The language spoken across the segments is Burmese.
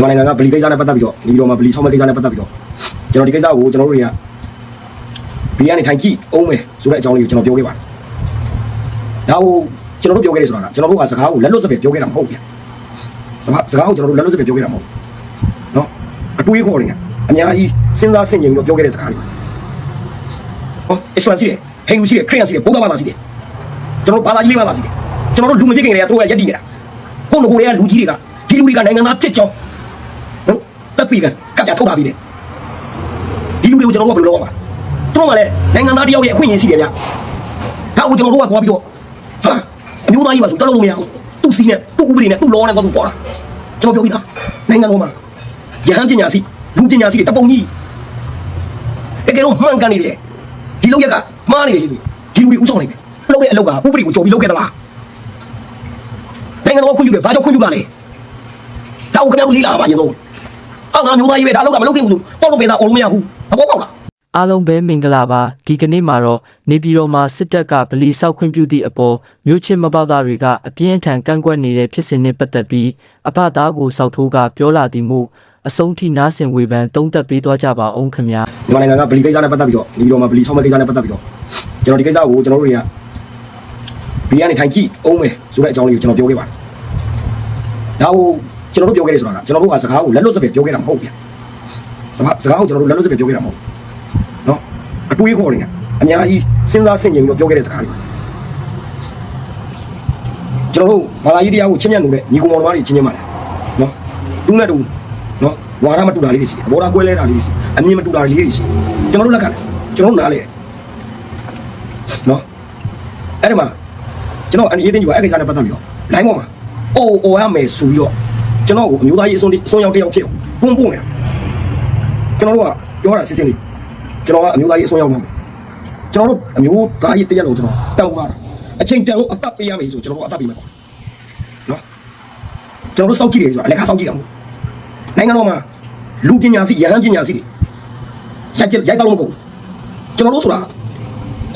မြန်မာနိုင်ငံကဗလီကိစ္စနဲ့ပတ်သက်ပြီးတော့ဒီဗီဒီယိုမှာဗလီဆောင်းမဲ့ကိစ္စနဲ့ပတ်သက်ပြီးတော့ကျွန်တော်ဒီကိစ္စကိုကျွန်တော်တို့တွေကဘီကနေထိုင်ကြည့်အောင်မယ်ဆိုတဲ့အကြောင်းလေးကိုကျွန်တော်ပြောခဲ့ပါတယ်။ဒါကိုကျွန်တော်တို့ပြောခဲ့တယ်ဆိုတာကကျွန်တော်တို့ကစကားကိုလက်လွတ်စပယ်ပြောခဲ့တာမဟုတ်ဘူးဗျ။စကားစကားကိုကျွန်တော်တို့လက်လွတ်စပယ်ပြောခဲ့တာမဟုတ်ဘူး။နော်အတွေးခေါ်နေကအများကြီးစဉ်းစားဆင်ခြင်ပြီးတော့ပြောခဲ့တဲ့စကားတွေပါ။ဟောအစ္စလာမ်ရှိတယ်ဟိန္ဒူရှိတယ်ခရစ်ယာန်ရှိတယ်ဗုဒ္ဓဘာသာရှိတယ်ကျွန်တော်တို့ဘာသာကြီးလေးဘာသာရှိတယ်ကျွန်တော်တို့လူမပြည့်ခင်တွေကသူတို့ကယက်တည်နေတာခုနကတွေကလူကြီးတွေကဒီလူတွေကနိုင်ငံသားဖြစ်ကြောင်းနော် တက်ပြီကကပ်ပြထုတ်တာပြီလေဒီလူတွေကိုကျွန်တော်တို့ကဘယ်လိုလုပ်ရမှာသူတို့ကလည်းနိုင်ငံသားတယောက်ရဲ့အခွင့်အရေးရှိတယ်ဗျဒါကိုကျွန်တော်တို့ကသွားပြီးတော့ဟာအမျိုးသားကြီးပါဆိုတလုံးလို့မရဘူးသူ့စီးနဲ့သူ့ဥပဒေနဲ့သူ့လောနဲ့သွားသူပေါ်တာကျွန်တော်ပြောပြီးသားနိုင်ငံတော်မှာရဟန်းပညာရှိလူပညာရှိတွေတပုံကြီးတကယ်လို့မှန်ကန်နေတယ်ဒီလောက်ရက်ကမှားနေတယ်ရှိဒီလူတွေဥဆောင်နေတယ်လုပ်တဲ့အလုပ်ကဥပဒေကိုကြော်ပြီးလုပ်ခဲ့သလားနိုင်ငံတော်ကခွင့်ပြုတယ်ဘာကြောင့်ခွင့်ပြုတာလဲဒါကိုခင်ဗျားတို့လေးလာပါရင်တော့ အာငါမျိုးသားကြီးပဲဒါတော့ကမလုပ်သင့်ဘူးဆိုပေါ့လို့ပဲသားအော်လို့မရဘူးသဘောပေါက်လားအားလုံးပဲမင်္ဂလာပါဒီကနေ့မှာတော့နေပြည်တော်မှာစစ်တပ်ကဗလီဆောက်ခွင့်ပြုသည့်အပေါ်မြို့ချစ်မပေါသားတွေကအပြင်းအထန်ကန့်ကွက်နေတဲ့ဖြစ်စဉ်နဲ့ပတ်သက်ပြီးအဖသားကိုစောက်ထိုးကပြောလာသည်မှုအဆုံးထိနားဆင်ဝေဖန်သုံးသပ်ပေးသွားကြပါအောင်ခင်ဗျာမြန်မာနိုင်ငံကဗလီကိစ္စနဲ့ပတ်သက်ပြီးတော့ဒီဗီဒီယိုမှာဗလီဆောင်းမဲ့ကိစ္စနဲ့ပတ်သက်ပြီးတော့ကျွန်တော်ဒီကိစ္စကိုကျွန်တော်တို့တွေကဘီကနေထိုင်ကြည့်အောင်မယ်ဆိုတဲ့အကြောင်းလေးကိုကျွန်တော်ပြောခဲ့ပါတယ်ဒါကို ကျွန်တော်တို့ပြောခဲ့တယ်ဆိုတာကကျွန်တော်တို့ကစကားကိုလက်လွတ်စပယ်ပြောခဲ့တာမဟုတ်ဘူးစကားစကားကိုကျွန်တော်တို့လက်လွတ်စပယ်ပြောခဲ့တာမဟုတ်ဘူးနော်အတွေးခေါ်နေကအများကြီးစဉ်းစားဆင်ခြင်ပြီးတော့ပြောခဲ့တဲ့စကားတွေပါကျွန်တော်တို့ဘာသာရေးတရားကိုချင်းမြတ်လို့လေညီကောင်မောင်တော်တွေချင်းချင်းပါတယ်နော်တူနဲ့တူနော်ဝါရမတူတာလေးတွေရှိတယ်ဘောဓာကွဲလဲတာလေးတွေရှိတယ်အမြင်မတူတာလေးတွေရှိတယ်ကျွန်တော်တို့လက်ကလည်းကျွန်တော်တို့နားလေနော်အဲ့ဒီမှာကျွန်တော်အနေအချင်းကြီးကအဲ့ကိစ္စနဲ့ပတ်သက်ပြီးတော့ line ပေါ်မှာအိုးအိုရမယ်ဆိုပြီးတော့ ကျွန်တော်ကိုအမျိုးသားရေးအစွန်းအစွန်းရောက်တစ်ယောက်ဖြစ်ပုံပုံနေတာကျွန်တော်တို့ကပြောတာစစ်စစ်လေးကျွန်တော်ကအမျိုးသားရေးအစွန်းရောက်မှာကျွန်တော်တို့အမျိုးသားရေးတစ်ရက်လုံးကျွန်တော်တောင်းပါတာအချိန်တန်လို့အသက်ပေးရမယ်ဆိုကျွန်တော်တို့အသက်ပေးမယ်ပေါ့နော်ကျွန်တော်တို့စောက်ကြည့်တယ်ဆိုတာအလက်ခါစောက်ကြည့်တာမဟုတ်နိုင်ငံတော်မှာလူပညာရှိရဟန်းပညာရှိတွေရိုက်ပြရိုက်တော့လို့မကုန်ဘူးကျွန်တော်တို့ဆိုတာ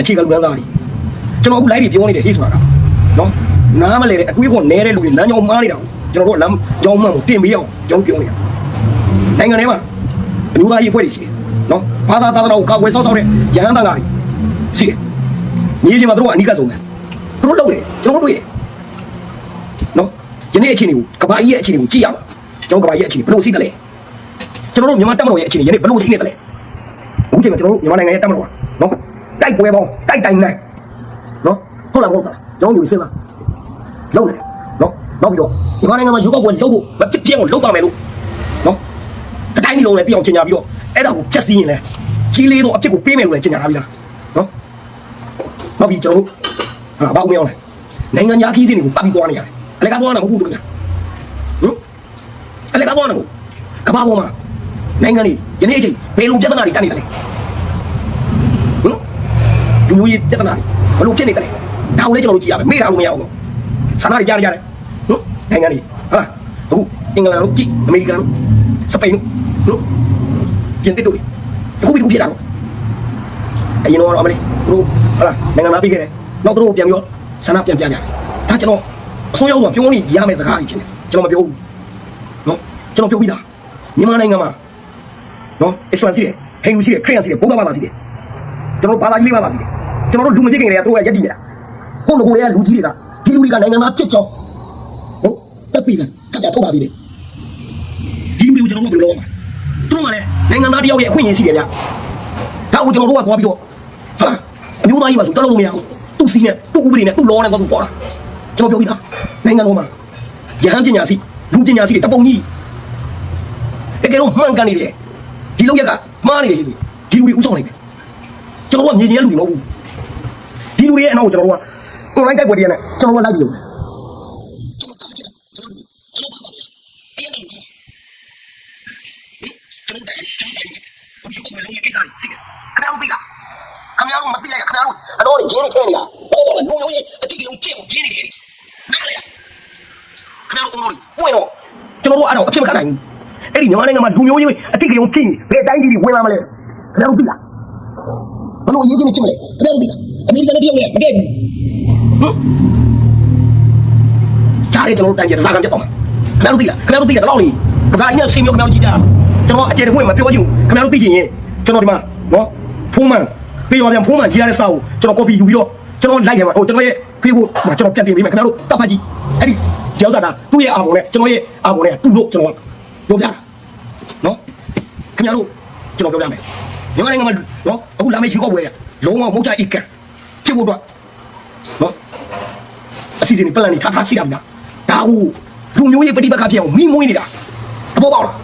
အခြေခံလူသားတွေကျွန်တော်အခု live တွေပြောနေတယ်ဟေးဆိုတာကနော်နားမလဲတဲ့အတွေးခေါ်နဲတဲ့လူတွေလမ်းကြောင်းမှားနေတာကို ကျွန်တော်တို့ကလမ်းကြောင်းမှန်ကိုတင်ပေးအောင်ကျွန်တော်ပြောနေတာနိုင်ငံထဲမှာအမျိုးသားရေးဖွဲ့တွေရှိတယ်နော်ဘာသာသာသနာကိုကာကွယ်စောင့်ရှောက်တဲ့ရဟန်းတန်ဃာတွေရှိတယ်မြေပြင်မှာတို့ကအနိကဆုံးပဲတို့လုပ်တယ်ကျွန်တော်တို့တွေ့တယ်နော်ယနေ့အခြေအနေကိုကမ္ဘာကြီးရဲ့အခြေအနေကိုကြည့်ရမှာကျွန်တော်ကမ္ဘာကြီးရဲ့အခြေအနေဘယ်လိုရှိသလဲကျွန်တော်တို့မြန်မာတပ်မတော်ရဲ့အခြေအနေယနေ့ဘယ်လိုရှိနေသလဲအခုချိန်မှာကျွန်တော်တို့မြန်မာနိုင်ငံရဲ့တပ်မတော်ကနော်တိုက်ပွဲပေါင်းတိုက်တိုင်နိုင်နော်ဟုတ်လားမဟုတ်လားကျွန်တော်တို့စဉ်းစားလုံးနေတယ်နော်နောက်ပြီးတော့ မြန်မာနိုင်ငံမှာယူကောက်ပွဲလုပ်ဖို့မဖြစ်ပြအောင်လုပ်ပါမယ်လို့နော်တတိုင်းလုံးလည်းပြအောင်ချင်ညာပြီးတော့အဲ့ဒါကိုဖြတ်စည်းရင်လည်းကြီးလေးတော့အဖြစ်ကိုပေးမယ်လို့လည်းချင်ညာထားပြီးသားနော်နောက်ပြီးကျွန်တော်တို့ဟာဘာဦးမအောင်လဲနိုင်ငံညာခီးစင်းတွေကိုပတ်ပြီးသွားနေရတယ်အလကားသွားတာမဟုတ်ဘူးခင်ဗျာဟင်အလကားသွားတာကိုကမ္ဘာပေါ်မှာနိုင်ငံတွေယနေ့အချိန်ဘယ်လိုပြဿနာတွေတက်နေတယ်လဲဟင်လူမျိုးရေးပြဿနာတွေဘယ်လိုဖြစ်နေတယ်လဲဒါကိုလည်းကျွန်တော်တို့ကြည့်ရမယ်မေ့တာလို့မရဘူးနော်ဆန္ဒတွေကြားနေကြတယ် နော်နိုင်ငံတွေဟာအခုအင်္ဂလန်တို့ကြည့်အမေရိကန်တို့စပိန်တို့နော်ပြင်သစ်တို့တွေအခုပြီးအခုဖြစ်တာတော့အရင်တော့အမလေးတို့ဟာလာနိုင်ငံသားပြီးခဲ့တယ်နောက်တို့ပြန်ပြီးတော့ဆန္ဒပြန်ပြန်ကြတယ်ဒါကျွန်တော်အစိုးရကပြောနေရမယ့်စကားကြီးချင်းတယ်ကျွန်တော်မပြောဘူးနော်ကျွန်တော်ပြောပြီးသားမြန်မာနိုင်ငံမှာနော်အစ္စလာမ်ရှိတယ်ဟိန္ဒူရှိတယ်ခရစ်ယာန်ရှိတယ်ဗုဒ္ဓဘာသာရှိတယ်ကျွန်တော်ဘာသာကြီးလေးဘာသာရှိတယ်ကျွန်တော်တို့လူမပြည့်ခင်တွေကသူတို့ကယက်တည်နေတာခုနကလေးကလူကြီးတွေကဒီလူတွေကနိုင်ငံသားဖြစ်ကြောင်း ဟုတ်တက်ပြီကကပ်ပြထုတ်တာပြီလေဒီလူတွေကိုကျွန်တော်တို့ဘယ်လိုလုပ်ရမှာသူတို့ကလည်းနိုင်ငံသားတယောက်ရဲ့အခွင့်အရေးရှိတယ်ဗျဒါကိုကျွန်တော်တို့ကသွားပြီးတော့ဟာလားအမျိုးသားကြီးပါဆိုတလုံးလို့မရဘူးသူ့စီးနဲ့သူ့ဥပဒေနဲ့သူ့လောနဲ့သွားသူပေါ်တာကျွန်တော်ပြောပြီးသားနိုင်ငံတော်မှာရဟန်းပညာရှိလူပညာရှိတွေတပုံကြီးတကယ်လို့မှန်ကန်နေတယ်ဒီလောက်ရက်ကမှားနေတယ်ဒီလူတွေဥဆောင်နေတယ်ကျွန်တော်ကမြင်မြင်လူတွေမဟုတ်ဘူးဒီလူတွေရဲ့အနောက်ကိုကျွန်တော်တို့ကကိုလိုက်တိုက်ပွဲတည်းနဲ့ကျွန်တော်ကလိုက်ပြီလို့ကျွန်တော်တာချစ်ကျွန်တော်ကျွန်တော်ပါပါအဲ့ဒါကျွန်တော်တိုင်ကျွန်တော်တိုင်ဘယ်လိုကိုမလုံးရဲ့ကိစ္စတွေစီးတယ်ခင်ဗျားတို့သိလား ခင်ဗျားတို့မသိလိုက်ခင်ဗျားတို့အတော်ကြီးရင်းနေခဲနေတာဟုတ်ပါလားလုံးလုံးရဲ့အတိအကျကျင့်ကိုရင်းနေတယ်နားလေခင်ဗျားတို့အုံလို့ဝင်တော့ကျွန်တော်တို့အဲ့တော့အဖြစ်မခံနိုင်ဘူးအဲ့ဒီမြန်မာနိုင်ငံမှာလူမျိုးကြီးအတိအကျကျင့်ဘယ်တိုင်းကြီးဝင်လာမလဲခင်ဗျားတို့သိလားဘယ်လိုအရေးကြီးနေဖြစ်မလဲခင်ဗျားတို့သိလားအမေရိကန်နဲ့တရုတ်နဲ့မတည့်ဘူးကြားတယ်ကျွန်တော်တို့တိုင်ကြစားကံပြတ်တော့မှာခင်ဗျားတို့သိလားခင်ဗျားတို့သိလားတော့လေကဘာကြီးနဲ့ဆင်းမျိုးခင်ဗျားတို့ကြည့်ကြကျွန်တော်အကျေတပွင့်မပြောချင်ဘူးခင်ဗျားတို့သိချင်ရင်ကျွန်တော်ဒီမှာနော်ဖုန်းမှန် ပေးရောပြန်ဖုန်းမှန်ကြီးရတဲ့စာကိုကျွန်တော် copy ယူပြီးတော့ကျွန်တော်လိုက်တယ်မှာဟိုကျွန်တော်ရဲ့ Facebook မှာကျွန်တော်ပြန်တင်ပေးမယ်ခင်ဗျားတို့တပ်ဖတ်ကြည့်အဲ့ဒီကြောက်စားတာသူ့ရဲ့အာမုံနဲ့ကျွန်တော်ရဲ့အာမုံနဲ့တူလို့ကျွန်တော်ပြောပြတာနော်ခင်ဗျားတို့ကျွန်တော်ပြောပြမယ်မြန်မာနိုင်ငံမှာနော်အခုလာမယ့်ရေကောက်ပွဲရလုံးဝမဟုတ်ချအိတ်ကန်ဖြစ်ဖို့တော့နော်အစီအစဉ်တွေ plan တွေထားထားရှိတာဗျာဒါကိုလူမျိုးရေးပဋိပက္ခဖြစ်အောင်မိမွေးနေတာသဘောပေါက်လား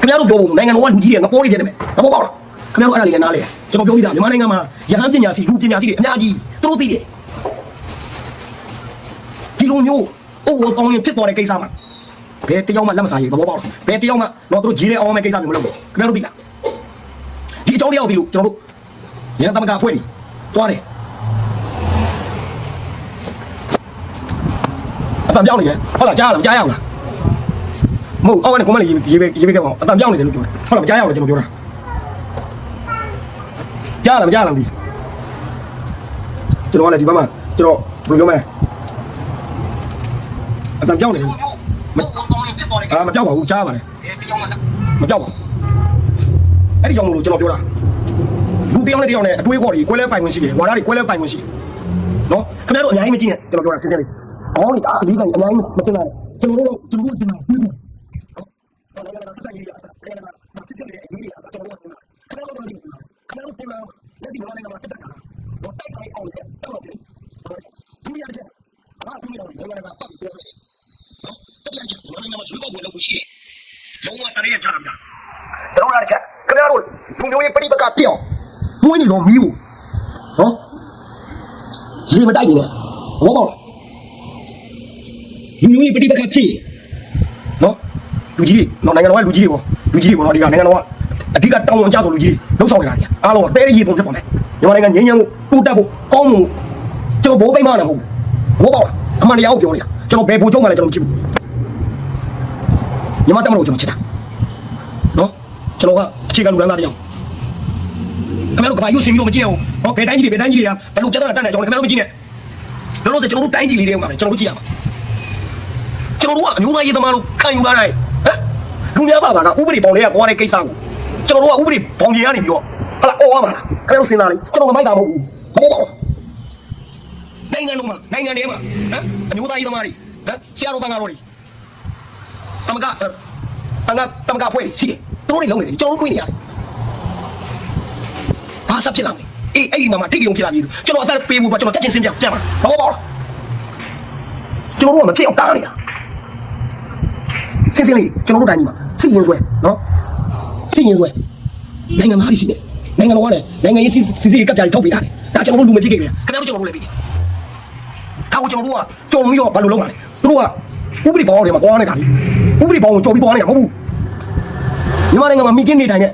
ခင်ဗျားတို့ပြောဖို့နိုင်ငံတော်ကလူကြီးတွေငပိုးတွေဖြစ်တယ်မယ်သဘောပေါက်လား ခင်ဗျားတို့အဲ့ဒါလေးလည်းနားလေကျွန်တော်ပြောပြီးသားမြန်မာနိုင်ငံမှာရဟန်းပညာရှိလူပညာရှိတွေအများကြီးသူတို့သိတယ်ဒီလိုမျိုးအိုးဝပေါင်းရင်ဖြစ်သွားတဲ့ကိစ္စမှာဘယ်တယောက်မှလက်မစားရသဘောပေါက်လားဘယ်တယောက်မှတော့သူတို့ကြီးတဲ့အောင်မဲ့ကိစ္စမျိုးမလုပ်ဘူးခင်ဗျားတို့သိလားဒီအကြောင်းတရားကိုသိလို့ကျွန်တော်တို့ရဟန်းသမဂ္ဂအဖွဲ့ကြီးသွားတယ်အတံပြောင်းနေတယ်ဟုတ်လားကြားရလားကြားရအောင်လားမဟုတ်အောက်ကနေကွန်မန့်လေးရေးပေးရေးပေးခဲ့ပါအောင်အတံပြောင်းနေတယ်လို့ပြောတယ်ဟုတ်လားမကြားရအောင်လားကျွန်တော်ပြောတာ ကြားလားမကြားလားမသိကျွန်တော်ကလည်းဒီဘက်မှာကျွန်တော်ဘယ်လိုပြောမလဲအတံပြောင်းနေတယ်မအာမပြောက်ပါဘူးကြားပါတယ်မပြောက်ပါဘူးအဲ့ဒီကြောင့်မလို့ကျွန်တော်ပြောတာလူတယောက်နဲ့တယောက်နဲ့အတွေးခေါ်တွေကွဲလဲပိုင်ဝင်ရှိတယ်ဝါဒတွေကွဲလဲပိုင်ဝင်ရှိတယ်နော်ခင်ဗျားတို့အများကြီးမကြည့်နဲ့ကျွန်တော်ပြောတာရှင်းရှင်းလေးအောင်းနေတာအလေးကအများကြီးမစင်နိုင်ကျွန်တော်တို့ကျွန်တော်တို့စင်နိုင်ပြီးတော့နော်နိုင်ငံတော်ဆက်ရေးရအစားနိုင်ငံတော်မဖြစ်တဲ့အရေးတွေအစားကျွန်တော်တို့စင်နိုင်ခင်ဗျားတို့တော့ဒီစင်နို င်ခင်ဗျားတို့စင်နိုင်လက်စီနိုင်ငံမှာစစ်တပ်ကတော့တိုက်ခိုက်အောင်လက်တော့တယ်ဒုတိယတစ်ချက်အားဒုတိယနိုင်ငံကပတ်ပြီးပြောတယ်နော်တတိယချက်နိုင်ငံမှာရွေးကောက်ပွဲလုပ်ဖို့ရှိတယ်လုံးဝတရေရကြတာဗျာစလုံးလာတစ်ချက်ခင်ဗျားတို့လူမျိုးရေးပဋိပက္ခပြောင်းမွေးနေတော့မီးဘူးနော်ရေမတိုက်နေနဲ့ဘောပေါက်လားလူမျိုးရေးပဋိပက္ခဖြစ်ရင်နော်လူကြီးတွေနော်နိုင်ငံတော်ကလူကြီးတွေပေါ့လူကြီးတွေပေါ့နော်ဒီကနိုင်ငံတော်ကအဓိကတောင်းဝန်ကြဆိုလူကြီးတွေလှုပ်ဆောင်နေတာကြီး အားလုံးကတဲရည်ပုံဖြစ်သွားမယ်မြန်မာနိုင်ငံငြိမ်းချမ်းမှုတိုးတက်ဖို့ကောင်းမှုကျွန်တော်ဘိုးပိမ့်မနာမဟုတ်ဘူးဘောပေါက်လားအမှန်တရားကိုပြောနေတာကျွန်တော်ဘယ်ဘိုးကျုံမှလည်းကျွန်တော်မချစ်ဘူးမြန်မာတက်မလို့ကျွန်တော်ချစ်တာနော်ကျွန်တော်ကအခြေခံလူလန်းသားတစ်ယောက်ခင်ဗျားတို့ကဘာယူစင်ပြီးတော့မကြည့်ရဘူးနော်ဘယ်တိုင်းကြီးတွေဘယ်တိုင်းကြီးတွေကဘယ်လိုပြဿနာတက်နေကျွန်တော်ခင်ဗျားတို့မကြည့်နဲ့လောလောဆယ်ကျွန်တော်တို့တိုင်းကြီးလေးတွေမှာကျွန်တော်တို့ကြည့်ရမှာကျွန်တော်တို့ကအမျိုးသားရေးသမားတို့ခံယူလာတယ်ဟမ်လူများပါပါကဥပဒေပေါင်းလေးကကွာတဲ့ကိစ္စကိုကျွန်တော်တို့ကဥပဒေပေါင်းကြီးကနေပြီးတော့ ဟာလာအော်ရမှာလားခင်ဗျားတို့စဉ်းစားလေကျွန်တော်ကမိုက်တာမဟုတ်ဘူးမဟုတ်ပါဘူးနိုင်ငံတော်မှာနိုင်ငံထဲမှာဟမ်အမျိုးသားရေးသမားတွေဟမ်ဆရာတော်တန်ဃာတော်တွေတမကတန်ဃာတမကဖွဲ့ရှိတယ်သူတို့တွေလုံးနေတယ်ကျွန်တော်တို့ခွင့်နေရတယ်ဘာစဖြစ်လာမလဲအေးအဲ့ဒီမှာမှထိတ်ကြုံဖြစ်လာပြီကျွန်တော်အသက်ပေးဖို့ပါကျွန်တော်ချက်ချင်းစင်းပြပြန်ပါမဟုတ်ပါဘူးကျွန်တော်တို့ကမဖြစ်အောင်တားနေတာစင်းစင်းလေးကျွန်တော်တို့တိုင်းကြီးမှာစီရင်ဆွဲနော်စီရင်ဆွဲနိုင်ငံသားရှိတယ် နိုင်ငံတော်ကလည်းနိုင်ငံရေးစီစီစီကပ်ပြားထုတ်ပေးတာဒါကျွန်တော်တို့လူမဖြစ်ခဲ့ကြခင်ဗျားတို့ကျွန်တော်တို့လည်းပြီးတယ်ဒါကိုကျွန်တော်တို့ကကြုံပြီးတော့ဘာလို့လုပ်မှာလဲသူတို့ကဥပဒေပေါင်းတွေမှာသွားနေတာလေဥပဒေပေါင်းကိုကြော်ပြီးသွားနေတာမဟုတ်ဘူးမြန်မာနိုင်ငံမှာမိကင်းနေတိုင်းနဲ့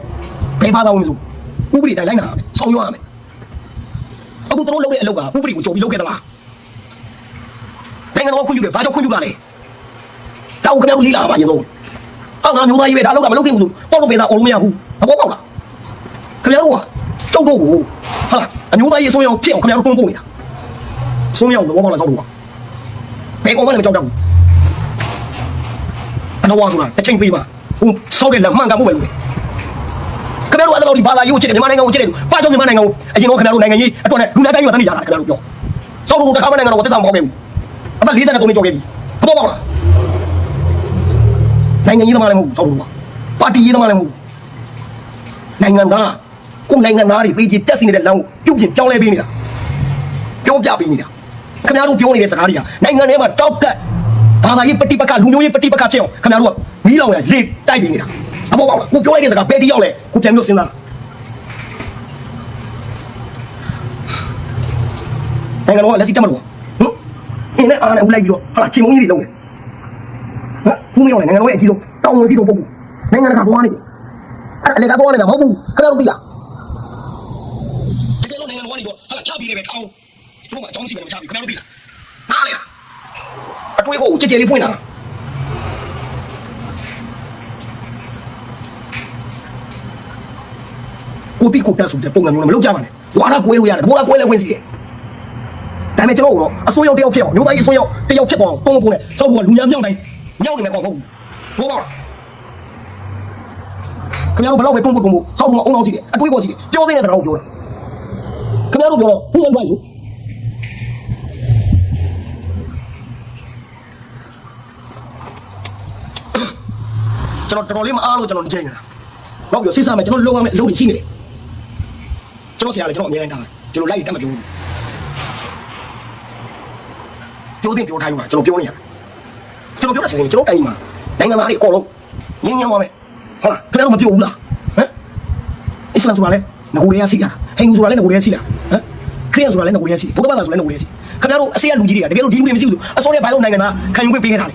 ဘယ်ဘာသာဝင်ဆိုဥပဒေတိုင်းလိုက်နာရမယ်ဆောင်ရွက်ရမယ်အခုသူတို့လုပ်တဲ့အလုပ်ကဥပဒေကိုကြော်ပြီးလုပ်ခဲ့သလားနိုင်ငံတော်ကခွင့်ပြုတယ်ဘာကြောင့်ခွင့်ပြုတာလဲတောက်ခင်ဗျားတို့လေးလာပါရင်တော့အော်ငါမျိုးသားကြီးပဲဒါလောက်ကမလုပ်ခင်ဘူးပေါ့လို့ပဲသားအော်လို့မရဘူးမပေါ့ပေါ့လား ခင်ဗျားတို့ကကြောက်တော့ကိုဟာအမျိုးသားကြီးအစိုးရဖြစ်အောင်ခင်ဗျားတို့တွန်းပို့နေတာစိုးရအောင်တော့ပေါ့လားစောက်တော့ဘယ်ကောင်မှလည်းမကြောက်တော့ဘူးအတော်ဝါဆိုတာအချိန်ပေးပါဟိုစောက်တဲ့လက်မှန်ကန်မှုပဲလို့ခင်ဗျားတို့အဲ့လိုဒီဘာသာရေးကိုချစ်တယ်မြန်မာနိုင်ငံကိုချစ်တယ်ဘာကြောင့်မြန်မာနိုင်ငံကိုအရင်တော့ခင်ဗျားတို့နိုင်ငံကြီးအတွက်နဲ့လူနဲ့တိုင်းမှာတန်းနေကြတာခင်ဗျားတို့ပြောစောက်လို့တစ်ခါမှနိုင်ငံတော်ကိုတက်ဆောင်မပေါ့ခဲ့ဘူးအသက်43နှစ်ကျော်ခဲ့ပြီဘောပေါ့လားနိုင်ငံရေးသမားလည်းမဟုတ်ဘူးစောက်လို့ပါတီရေးသမားလည်းမဟုတ်ဘူးနိုင်ငံသား ကိုနိုင်ငံသားတွေပေးချင်တက်စီနေတဲ့လမ်းကိုပြုတ်ပြင်ပြောင်းလဲပေးနေတာပြောပြပေးနေတာခင်ဗျားတို့ပြောနေတဲ့စကားတွေကနိုင်ငံထဲမှာတောက်ကတ်ဘာသာရေးပဋိပက္ခလူမျိုးရေးပဋိပက္ခဖြစ်အောင်ခင်ဗျားတို့ကမီးလောင်ရလေတိုက်ပေးနေတာအဘောပေါ့လားကိုပြောလိုက်တဲ့စကားဘယ်တိရောက်လဲကိုပြန်ပြောစဉ်းစားနိုင်ငံတော်ကလက်ရှိတက်မလို့ဟမ်အင်းနဲ့အားနဲ့ဦးလိုက်ပြီးတော့ဟာချင်းမုံကြီးတွေလုံးတယ်ဟမ်ဘူးမရောက်နိုင်ငံတော်ရဲ့အကြီးဆုံးတောင်းဝန်စီဆုံးပုဂ္ဂိုလ်နိုင်ငံတကာသွားနေပြီအဲ့အလေကသွားနေတာမဟုတ်ဘူးခင်ဗျားတို့သိလားတကယ်လို့နိုင်ငံတော်ကနေတော့ဟာ ချပြီးနေပဲထောင်းတို့မှအကြောင်းရှိတယ်မချပြီးခင်ဗျားတို့သိလားနားလေလားအတွေးကိုကြည်ကြည်လေးဖွင့်လာကိုတိကိုတက်ဆိုတဲ့ပုံစံမျိုးနဲ့မလုပ်ကြပါနဲ့ဝါရကွဲလို့ရတယ်ဘောရကွဲလဲခွင့်ရှိတယ်ဒါပေမဲ့ကျွန်တော်တို့အစိုးရတယောက်ဖြစ်အောင်မျိုးသားကြီးအစိုးရတယောက်ဖြစ်သွားအောင်ပုံပုံနဲ့စောက်ဖို့ကလူများမြောက်တိုင်းမြောက်နေမယ်ကောဟုတ်ဘူးဘောပါလားခင်ဗျားတို့ဘယ်တော့ပဲပုံပုံပုံပုံစောက်ပုံအုံအောင်ရှိတယ်အတွေးပေါ်ရှိတယ်ပြောသေးတဲ့စကားကိုပြောတာ ခင်ဗျားတို့ပြောတော့ human rights ကိုကျွန်တော်တော်တော်လေးမအားလို့ကျွန်တော်ကြိုင်နေတာနောက်ပြီးစစ်စားမယ်ကျွန်တော်လုံရမယ်အလုပ်တွေရှိနေတယ်ကျွန်တော်ဆရာလည်းကျွန်တော်အများကြီးတားတယ်ကျွန်တော်လိုက်တက်မပြောဘူးပြောတင်ပြောထိုင်းမှာကျွန်တော်ပြောနေရတယ်ကျွန်တော်ပြောတာစီစဉ်ကျွန်တော်တိုင်းမှာနိုင်ငံသားတွေအကုန်လုံးငင်းငင်းသွားမယ်ဟုတ်လားခင်ဗျားတို့မပြောဘူးလားဟမ်အစ္စလာမ်ဆိုတာလဲ ငကိုတွေကစီးတာဟိန္ဒူဆိုတာလဲငကိုတွေကစီးတာဟမ်ခရစ်ယာန်ဆိုတာလဲငကိုတွေကစီးဘုရားဘာသာဆိုတာလဲငကိုတွေကစီးခင်ဗျားတို့အစေရလူကြီးတွေကတကယ်လို့ဒီလူတွေမရှိဘူးအစောတွေကဘိုင်လုံးနိုင်ငံသားခံယူခွင့်ပေးခဲ့တာလေ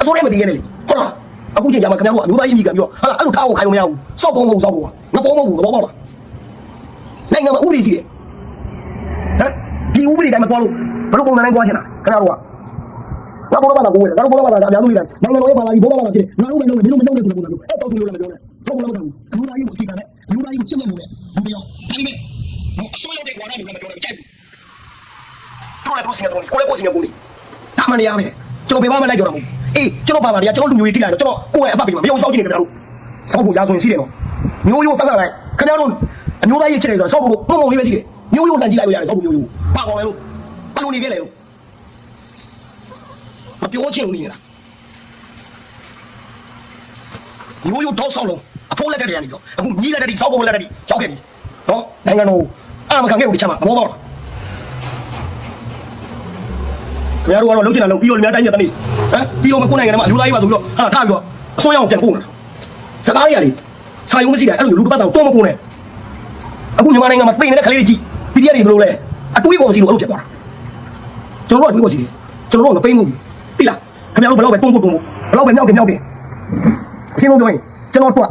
အစောတွေကမပေးခဲ့နဲ့လေဟုတ်လားအခုချိန်ကျမှခင်ဗျားတို့အမျိုးသားရေးမိကပြီးတော့ဟာအဲ့လိုထားဖို့ခိုင်းလို့မရဘူးစောက်ပုံမဟုတ်စောက်ပုံကငါပုံမဟုတ်ဘူးသဘောပေါက်လားနိုင်ငံမှာဥပဒေရှိတယ်ဟမ်ဒီဥပဒေတိုင်းမသွားလို့ဘယ်လိုပုံစံတိုင်းသွားချင်တာခင်ဗျားတို့ကငါဘောဘာသာကိုဝယ်တယ်ငါတို့ဘောဘာသာကအများဆုံးနေတာနိုင်ငံတော်ရဲ့ဘာသာကြီးဘောဘာသာဖြစ်တယ်ငါတို့ပဲလုပ်မယ်မင်းတို့မလုပ်နဲ့ဆိုတဲ့ပုံစံမျိုးအဲ့ဆောက်ထူလို့လည်းမပြောနဲ့ဆောက်ဖို့လည်းမလုပ်ဘူးအမျိုးသားကြီးကိုအခြေခံတဲ့ အမျိုးသားကြီးကိုချစ်မြတ်လို့လေဒီပြောဒါပေမဲ့အစိုးရတဲ့ကွာနဲ့လည်းမပြောနဲ့ကြိုက်ဘူးတို့လည်းတို့စင်ကတော့ကိုလည်းကိုစင်ကိုလေဒါမှမရမယ်ကျွန်တော်ဘယ်မှမလိုက်ကြတော့ဘူးအေးကျွန်တော်ဘာသာတွေကကျွန်တော်လူမျိုးကြီးတိလိုက်တော့ကျွန်တော်ကိုယ်ရဲ့အပတ်ပြီးမှာမယုံစောက်ကြည့်နေကြတယ်တို့ဆောက်ဖို့ရာဆိုရင်ရှိတယ်နော်မျိုးရိုးတက်လာလိုက်ခင်ဗျားတို့အမျိုးသားကြီးချစ်တယ်ဆိုတော့ဆောက်ဖို့ပုံပုံလေးပဲရှိတယ်မျိုးရိုးတန်ကြည့်လိုက်လို့ရတယ်ဆောက်ဖို့မျိုးရိုးပါကောင်းလေလို့ဘယ်လိုနေခဲ့လဲလို့မပြောချင်ဘူးနေလားရိုးရိုးတော့ဆောက်လုံး အဖိုးလက်တက်တွေကနေပြီးတော့အခုညီးလက်တက်တွေစောက်ပုံလက်တက်တွေရောက်ခဲ့ပြီနော်နိုင်ငံတော်အာမခံခဲ့ဘူးဒီချက်မှာသဘောပေါက်လားခင်ဗျားတို့ကတော့လုံးချင်တာလုံးပြီးတော့လူများတိုင်းပြတဲ့နေ့ဟမ်ပြီးတော့မကိုယ်နိုင်ငံထဲမှာအလူသားကြီးပါဆိုပြီးတော့ဟာထားပြီးတော့အစွန်းရောက်ပြန်ပို့နေတာစကားရည်စာယုံမရှိတာအဲ့လိုလူတစ်ပတ်တော့တော့မပို့နဲ့အခုမြန်မာနိုင်ငံမှာသိနေတဲ့ကလေးတွေကြီးပြည်ပြတွေဘယ်လိုလဲအတွေးကောင်စီလို့အဲ့လိုဖြစ်သွားတာကျွန်တော်တို့အတွေးကောင်စီကျွန်တော်တို့ကမပိတ်ဘူးပြီလားခင်ဗျားတို့ဘယ်တော့ပဲတွန်းဖို့တွန်းဖို့ဘယ်တော့ပဲမြောက်တယ်မြောက်တယ်အရှင်းဆုံးပြောရင်ကျွန်တော်တို့ကတ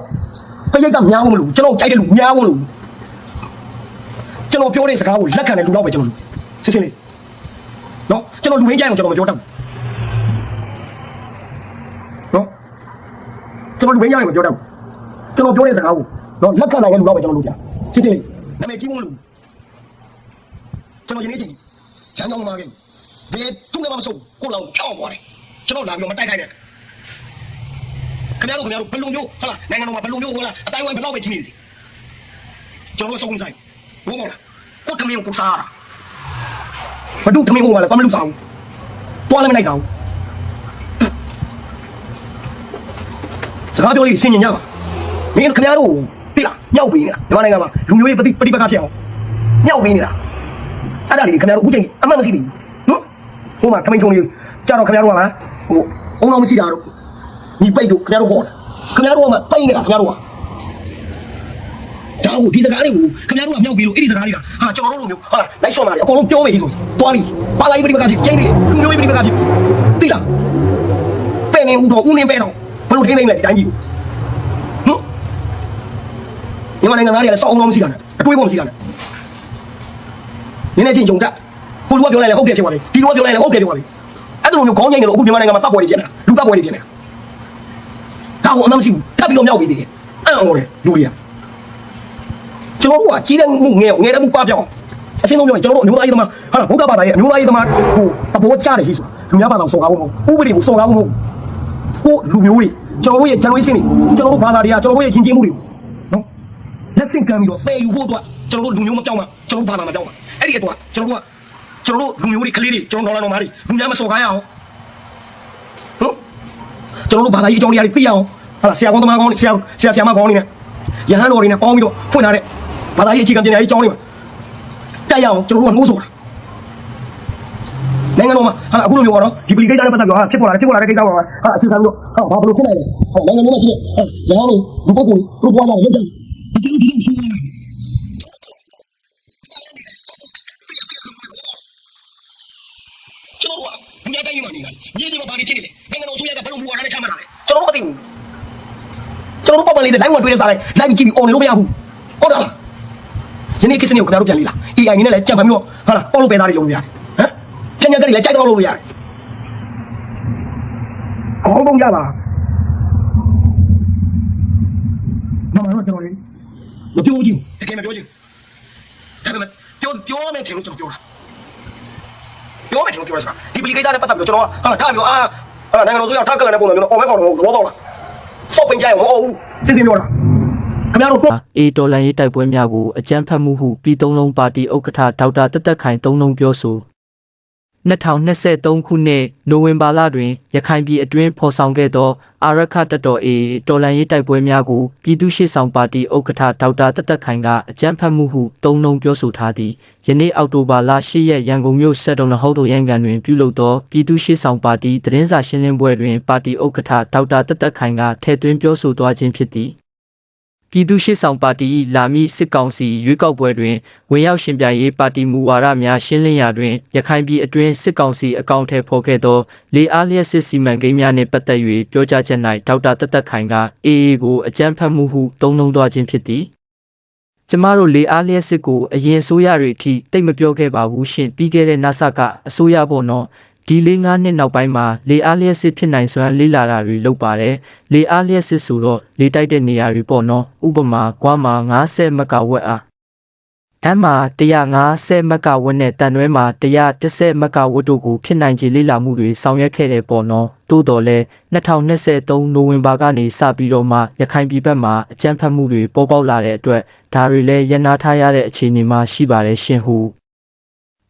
ရိတ်ကများဖို့မလို့ကျွန်တော်ကြိုက်တဲ့လူများဖို့လို့ကျွန်တော်ပြောတဲ့စကားကိုလက်ခံတဲ့လူတော့ပဲကျွန်တော်ရှင်းရှင်းလေးနော်ကျွန်တော်လူရင်းကြိုင်ကိုကျွန်တော်မပြောတတ်ဘူးနော်ကျွန်တော်လူရင်းကြိုင်ကိုမပြောတတ်ဘူးကျွန်တော်ပြောတဲ့စကားကိုနော်လက်ခံနိုင်တဲ့လူတော့ပဲကျွန်တော်လုပ်ကြရှင်းရှင်းလေးနာမည်ကြီးဖို့မလို့ကျွန်တော်ယနေ့ချိန်ရန်ကုန်မှာခဲ့ဘယ်သူမှမဆုံးကိုလောင်ချောင်းသွားတယ်ကျွန်တော်လာပြီးတော့မတိုက်ခိုက်နဲ့ ခင်ဗျားတို့ခင်ဗျားတို့ဘယ်လိုမျိုးဟာလားနိုင်ငံတော်မှာဘယ်လိုမျိုးဟောလားအတိုင်းဝိုင်းဘယ်လောက်ပဲကြီးနေစီကျွန်တော်စုံဆိုင်ဘောမောလားကိုတမင်းကိုစားတာဘာတို့တမင်းကိုမလဲဘာမလုပ်စားဘူးတွားလည်းမနိုင်စားဘူးစကားပြောလေးစင်ញညပါမင်းခင်ဗျားတို့တိလားမြောက်ပေးနေတာမြန်မာနိုင်ငံမှာလူမျိုးရေးပဋိပဋိပက္ခဖြစ်အောင်မြောက်ပေးနေတာအဲ့ဒါလေးခင်ဗျားတို့အခုချိန်အမှန်မရှိသေးဘူးနော်ဟိုမှာတမင်းချုံလေးကြတော့ခင်ဗျားတို့ကလားဟိုအုံအောင်မရှိတာတို့ ညီပိတ်တို့ခင်ဗျားတို့ဟောခင်ဗျားတို့ကမှတိတ်နေတာခင်ဗျားတို့ကဒါကိုဒီစကားတွေကိုခင်ဗျားတို့ကမြောက်ပြီးလို့အဲ့ဒီစကားတွေကဟာကျွန်တော်တို့လိုမျိုးဟာလိုက်ရှော့มาတယ်အကုန်လုံးပြောမယ်ကြီးဆိုသွားပြီပါလာရေးပြိပကဖြစ်ကျင်းနေတယ်လူမျိုးရေးပြိပကဖြစ်သိလားပဲ့နေဦးတော့ဦးနေပဲတော့ဘယ်လိုထိနေလဲဒီတိုင်းကြီးဟမ်ဒီမနိုင်ငံသားတွေကလည်းစောက်အောင်လို့မရှိတာနဲ့အတွေးပေါ်မရှိတာနဲ့နည်းနည်းချင်းယုံတတ်ကိုလူကပြောလိုက်လဲဟုတ်တယ်ဖြစ်သွားပြီဒီလူကပြောလိုက်လဲဟုတ်တယ်ဖြစ်သွားပြီအဲ့လိုမျိုးခေါင်းချိန်တယ်လို့အခုမြန်မာနိုင်ငံမှာတပ်ပွဲတွေပြင်နေတာလူတပ်ပွဲတွေပြင်နေတာ ဒါကိုအမှန်မရှိဘူးထပ်ပြီးတော့မြောက်ပြီးသေးတယ်အဲ့အောင်လို့လူတွေကကျွန်တော်တို့ကကြီးတဲ့မှုငယ်ငယ်တဲ့မှုပပြောင်းအရှင်းဆုံးပြောရင်ကျွန်တော်တို့အမျိုးသားရေးသမားဟာဗုဒ္ဓဘာသာရဲ့အမျိုးသားရေးသမားဟိုသဘောကျတယ်ကြီးဆိုတာလူများဘာသာကိုစော်ကားဖို့မဟုတ်ဥပဒေကိုစော်ကားဖို့မဟုတ်ကိုလူမျိုးတွေကျွန်တော်တို့ရဲ့ generation တွေကျွန်တော်တို့ဘာသာတွေကကျွန်တော်တို့ရဲ့ယဉ်ကျေးမှုတွေနော်လက်ဆင့်ကမ်းပြီးတော့ပယ်ယူဖို့အတွက်ကျွန်တော်တို့လူမျိုးမပြောင်းပါကျွန်တော်တို့ဘာသာမပြောင်းပါအဲ့ဒီအတွက်ကျွန်တော်တို့ကကျွန်တော်တို့လူမျိုးတွေကလေးတွေကျွန်တော်တော်လာတော်မားတွေလူများမစော်ကားရအောင်ဟုတ် ကျွန်တော်တို့ဘာသာရေးအကြောင်းတရားတွေသိရအောင်ဟာဆရာကောင်းသမားကောင်းဆရာဆရာဆရာမကောင်းနေနဲ့ရဟန်းတော်တွေနဲ့ပေါင်းပြီးတော့ဖွင့်ထားတဲ့ဘာသာရေးအခြေခံပညာရေးအကြောင်းလေးပါတက်ရအောင်ကျွန်တော်တို့ကနှိုးဆိုတာနိုင်ငံတော်မှာဟာအခုလိုမျိုးကတော့ဒီပလီကိစ္စနဲ့ပတ်သက်ပြီးတော့ဟာဖြစ်ပေါ်လာတယ်ဖြစ်ပေါ်လာတဲ့ကိစ္စပါဟာအခြေခံပြီးတော့ဟာဘာဘလို့ဖြစ်နိုင်လဲဟာနိုင်ငံတော်မှာရှိတဲ့ဟာရဟန်းတွေလူပုဂ္ဂိုလ်တွေသူတို့ပွားကြတယ်ရုပ်ကြတယ်ဒီလိုဒီလိုရှိနေတယ်ကျွန်တော်ကလူများတိုင်းမှာနေတယ်မြေကြီးမှာဘာတွေဖြစ်နေလဲ နိုင်ငံတော်ဆိုရကဘယ်လိုမူဝါဒနဲ့ချမှတ်လာလဲကျွန်တော်တို့မသိဘူးကျွန်တော်တို့ပတ်ပန်လေးတွေ line ဝင်တွေ့တဲ့စားလိုက် line ကြည့်ပြီး on လို့မရဘူးဟုတ်တယ်လားယနေ့ကိစ္စမျိုးခင်ဗျားတို့ပြန်လေ့လာ AI နေနဲ့လည်းကြံဖန်ပြီးတော့ဟာလားပေါ့လို့ပဲသားတွေလုပ်လို့ရတယ်ဟမ်ကျန်ကျန်တဲ့တွေလည်းကြိုက်တော့လုပ်လို့ရတယ်ကောင်းပုံရပါမမတော့ကျွန်တော်လေမပြောချင်တကယ်မပြောချင်ဒါပေမဲ့ပြောပြောမယ်ချင်လို့ကျွန်တော်ပြောတာပြောမယ်ချင်လို့ပြောတာဒီပလီကိစ္စနဲ့ပတ်သက်ပြီးတော့ကျွန်တော်ကဟာထားပြီးတော့ အာဟာနိုင်ငံတော်ဆိုရထားကလန်တဲ့ပုံစံမျိုးတော့အော်မဲကောင်တော့သဘောပေါက်လားစောက်ပင်ကြရမဟုတ်ဘူးစင်စင်ပြောတာခင်ဗျားတို့တော့အေတော်လန်ရေးတိုက်ပွဲများကိုအကြမ်းဖက်မှုဟုပြည်သုံးလုံးပါတီဥက္ကဋ္ဌဒေါက်တာတက်တက်ခိုင်သုံးလုံးပြောဆို 2023ခုနှစ်နိုဝင်ဘာလတွင်ရခိုင်ပြည်အတွင်းဖော်ဆောင်ခဲ့သောအာရခတပ်တော် AA တော်လန်ရေးတိုက်ပွဲများကိုပြည်သူ့ရှေ့ဆောင်ပါတီဥက္ကဋ္ဌဒေါက်တာတက်တက်ခိုင်ကအကြမ်းဖက်မှုဟုသုံးလုံးပြောဆိုထားသည်ယနေ့အောက်တိုဘာလ10ရက်ရန်ကုန်မြို့စက်တုံလဟုတ်တို့ရန်ကန်တွင်ပြုလုပ်သောပြည်သူ့ရှေ့ဆောင်ပါတီသတင်းစာရှင်းလင်းပွဲတွင်ပါတီဥက္ကဋ္ဌဒေါက်တာတက်တက်ခိုင်ကထည့်သွင်းပြောဆိုသွားခြင်းဖြစ်သည် ပြည်သူ့ရှေ့ဆောင်ပါတီ၏လာမည့်စစ်ကောင်စီရွေးကောက်ပွဲတွင်ဝင်ရောက်ရှင်ပြိုင်ရေးပါတီမူဝါဒများရှင်းလင်းရာတွင်ရခိုင်ပြည်အတွင်းစစ်ကောင်စီအကောင့်ထဲဖော်ခဲ့သောလေအားလျက်စစ်စီမံကိန်းများနှင့်ပတ်သက်၍ပြောကြားချက်၌ဒေါက်တာတက်တက်ခိုင်က AA ကိုအကြမ်းဖက်မှုဟုသုံးနှုန်းသွားခြင်းဖြစ်သည်ကျမတို့လေအားလျက်စစ်ကိုအရင်အစိုးရတွေအထိတိတ်မပြောခဲ့ပါဘူးရှင်ပြီးခဲ့တဲ့ NASA ကအစိုးရပေါ့နော် ဒီလေးငါးနှစ်နောက်ပိုင်းမှာလေအားလျက်စစ်ဖြစ်နိုင်စွမ်းလေးလာတာတွေလုပ်ပါတယ်လေအားလျက်စစ်ဆိုတော့လေတိုက်တဲ့နေရာတွေပေါ့နော်ဥပမာကွာမှာ90မဂါဝက်အားအမ်မှာ150မဂါဝက်နဲ့တန်တွဲမှာ110မဂါဝက်တို့ကိုဖြစ်နိုင်ခြေလေးလာမှုတွေဆောင်ရွက်ခဲ့တယ်ပေါ့နော်တိုးတော်လဲ2023နိုဝင်ဘာကနေစပြီးတော့မှရခိုင်ပြည်ဘက်မှာအကြမ်းဖက်မှုတွေပေါ်ပေါက်လာတဲ့အတွက်ဒါတွေလည်းရန်နာထားရတဲ့အခြေအနေမှာရှိပါတယ်ရှင်ဟု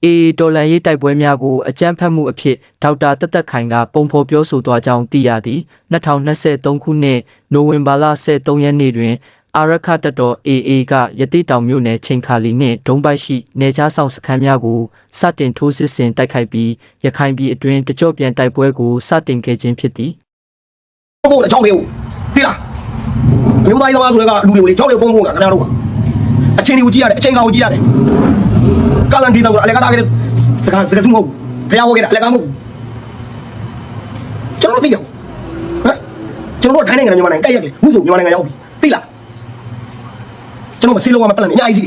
အေတော်လန်ရေးတိုက်ပွဲများကိုအကြမ်းဖက်မှုအဖြစ်ဒေါက်တာတက်တက်ခိုင်ကပုံဖော်ပြောဆိုသွားကြောင်းသိရသည်2023ခုနှစ်နိုဝင်ဘာလ23ရက်နေ့တွင်အာရခတပ်တော် AA ကရတိတောင်မြို့နယ်ချိန်ခါလီနှင့်ဒုံပိုက်ရှိနေချားဆောင်စခန်းများကိုစတင်ထိုးစစ်ဆင်တိုက်ခိုက်ပြီးရခိုင်ပြည်အတွင်းတကြော့ပြန်တိုက်ပွဲကိုစတင်ခဲ့ခြင်းဖြစ်သည်ပုံပုံနဲ့ကြောက်တွေကိုသိလားအမျိုးသားရေးသမားဆိုတဲ့ကလူတွေကိုလေကြောက်တွေပုံပုံတာခင်ဗျားတို့ကအချင်းတွေကိုကြည့်ရတယ်အချင်းကောင်ကိုကြည့်ရတယ် ကာလန်ဒီတော့အလေကားတာကလေးစကားစကားစုမဟုတ်ဘုရားဟောခဲ့တာအလေကားမဟုတ်ကျွန်တော်တို့သိတယ်ဟမ်ကျွန်တော်တို့ထိုင်းနိုင်ငံနဲ့မြန်မာနိုင်ငံကြိုက်ရတယ်မှုဆိုမြန်မာနိုင်ငံရောက်ပြီသိလားကျွန်တော်မစီလုံးကမပလန်နေအများကြီးစီ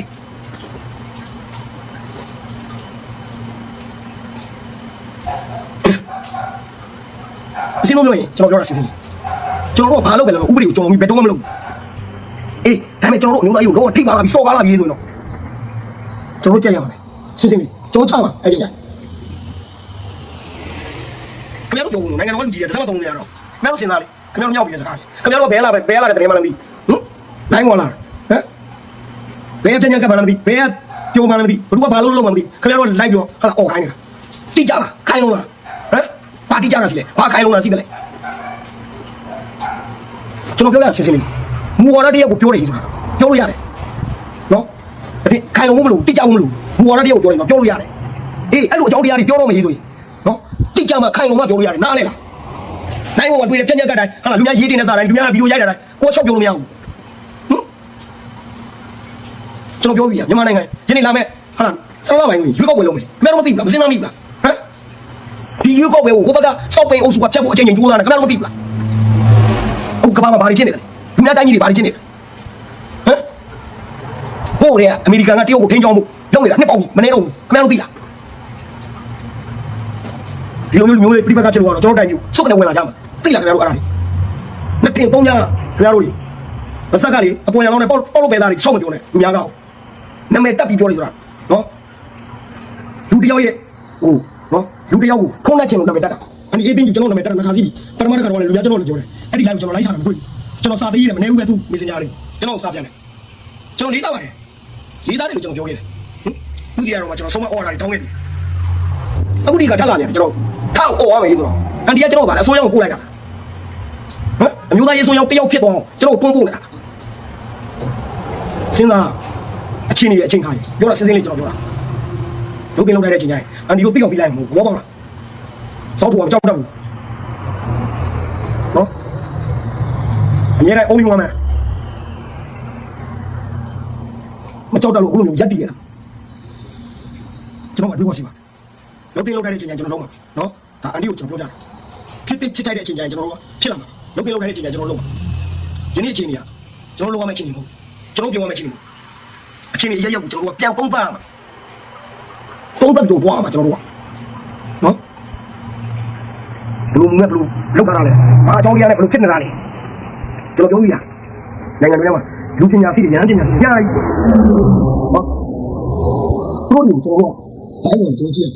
အစီလုံးပြောရင်ကျွန်တော်ပြောတာစီစီကျွန်တော်တို့ကဘာလုပ်ကြလဲဥပဒေကိုကျွန်တော်ပြီးဘယ်တော့မှမလုပ်ဘူးအေးဒါပေမဲ့ကျွန်တော်တို့အမျိုးသားရေးကိုတော့ထိပါလာပြီးစော်ကားလာပြီးဆိုရင်တော့ကျွန်တော်ကြက်ရမှာ ရှင်းရှင်းလေးကျွန်တော်ချမှာအဲ့ကြက်ခင်ဗျားတို့ပြောလို့နိုင်ငံတော်လူကြီးတွေတစ်စက်မတုံးနေရတော့ခင်ဗျားတို့စဉ်းစားလေခင်ဗျားတို့မြောက်ပြီးတဲ့စကားခင်ဗျားတို့ဘယ်လာပဲဘယ်လာတဲ့တကယ်မှလည်းမသိဟမ်နိုင်မော်လာဟမ်ဘယ်ချက်ညက်ကမှလည်းမသိဘယ်ပြောမှလည်းမသိဘယ်သူကဘာလို့လုပ်မှမသိခင်ဗျားတို့လိုက်ပြောဟာအော်ခိုင်းနေတာတိကြလားခိုင်းလို့လားဟမ်ဘာတိကြတာရှိလဲဘာခိုင်းလို့လားရှိတယ်လေကျွန်တော်ပြောရဆင်းဆင်းလေးမူဝါဒတရက်ကိုပြောတယ်ဆိုတာပြောလို့ရတယ်နော် ဒါဖြင့်ခိုင်လုံမှုမလို့တိကျမှုမလို့မူဝါဒတရက်ကိုပြောတယ်ဆိုပြောလို့ရတယ်အေးအဲ့လိုအကြောင်းတရားတွေပြောတော့မရေးဆိုရင်နော်တိကျမှခိုင်လုံမှပြောလို့ရတယ်နားလဲလားနိုင်ဘောကတွေ့တယ်ပြက်ပြက်ကတိုင်းဟာလူများရေးတင်တဲ့စာတိုင်းလူများဗီဒီယိုရိုက်တာတိုင်းကိုယ်ရှော့ပြောလို့မရဘူးဟမ်ကျွန်တော်ပြောပြီမြန်မာနိုင်ငံယနေ့လာမဲ့ဟာဆောင်းလာပိုင်းကိုရွေးကောက်ပွဲလုပ်မယ်ခင်ဗျားတို့မသိဘူးလားမစင်သားမိဘူးလားဟမ်ဒီရွေးကောက်ပွဲကိုဟိုဘက်ကစောက်ပိန်အုပ်စုကဖြတ်ဖို့အချိန်ချင်းကြိုးစားနေတာခင်ဗျားတို့မသိဘူးလားဟုတ်ကဘာမှာဘာတွေဖြစ်နေလဲလူများတိုင်းကြီးတွေဘာတွေဖြစ်နေလဲဟမ် ဟိုတဲ့အမေရိကန်ကတရုတ်ကိုထိန်းချောင်းမှုလုပ်နေတာနှစ်ပေါက်မနေတော့ဘူးခင်ဗျားတို့သိလားဒီလိုမျိုးမျိုးလေးပြိပကဖြစ်လို့ကတော့ကျွန်တော်တိုင်းမျိုးစုကနေဝင်လာကြမှာသိလားခင်ဗျားတို့အဲ့ဒါတွေနှစ်တင်သုံးညခင်ဗျားတို့ကြီးမဆက်ကလေအပေါ်ရံတော့ပေါက်ပေါက်လို့ပဲသားတွေရှောက်မပြောနဲ့လူများကောနာမည်တက်ပြီးပြောနေဆိုတာနော်လူတယောက်ရဲ့ဟိုနော်လူတယောက်ကိုဖုန်းနဲ့ချင်လို့နာမည်တက်တာအန်ဒီအေးတင်းကြီးကျွန်တော်နာမည်တက်တာငါခါစီးပြီပထမတစ်ခါတော့လေလူများကျွန်တော်လည်းပြောတယ်အဲ့ဒီ live ကိုကျွန်တော် live ချတာမတွေ့ဘူးကျွန်တော်စာသေးရတယ်မနေဘူးပဲသူ messenger တွေကျွန်တော်စာပြန်တယ်ကျွန်တော်လေးသားပါတယ် လေးသားတယ်လို့ကျွန်တော်ပြောခဲ့တယ်ဟင်သူစီကတော့မှကျွန်တော်ဆုံးမ order တွေတောင်းခဲ့တယ်အခုဒီကထပ်လာပြန်ကျွန်တော်ထောက် order မယ်ဆိုတော့အန်ဒီကကျွန်တော်ဗာလဲအစိုးရကိုပို့လိုက်တာဟမ်အမျိုးသားရေးအစိုးရတယောက်ဖြစ်သွားအောင်ကျွန်တော်တွန်းပို့နေတာစဉ်းစားအချင်းကြီးအချင်းခါကြီးပြောတာစဉ်းစင်းလေးကျွန်တော်ပြောတာလုတ်တင်လုတ်လိုက်တဲ့အချိန်ကျရင်အန်ဒီကိုသိအောင်ပြလိုက်မှာမဟုတ်ဘောပါလားစောက်တူအောင်ကြောက်တတ်ဘူးနော်အများနဲ့ only one man မကြောက်တတ်လို့အခုလိုမျိုးရက်တည်ရတာကျွန်တော်ကတွေးဖို့ရှိပါလုတ်တင်လုတ်လိုက်တဲ့အချိန်ကျရင်ကျွန်တော်လုံးမှာနော်ဒါအန်ဒီကိုကျွန်တော်ပြောကြတယ်ဖြစ်ဖြစ်ဖြစ်ထိုက်တဲ့အချိန်ကျရင်ကျွန်တော်တို့ကဖြစ်လာမှာလုတ်တင်လုတ်လိုက်တဲ့အချိန်ကျရင်ကျွန်တော်လုံးမှာယနေ့အချိန်ကြီးကကျွန်တော်လုံးဝမချင်းနေဘူးကျွန်တော်ပြောမှမချင်းနေဘူးအချိန်ကြီးရက်ရက်ကိုကျွန်တော်တို့ကပြန်ပုံးပါမှာသုံးသက်တို့ပွားမှာကျွန်တော်တို့ကနော်ဘလူးနဲ့ဘလူးလောက်တာလဲဘာအကြောင်းတရားနဲ့ဘလူးဖြစ်နေတာလဲကျွန်တော်ပြောပြရနိုင်ငံတွေထဲမှာ 有天家死的，人天家死的，呀，啊，多有着落，百万多见。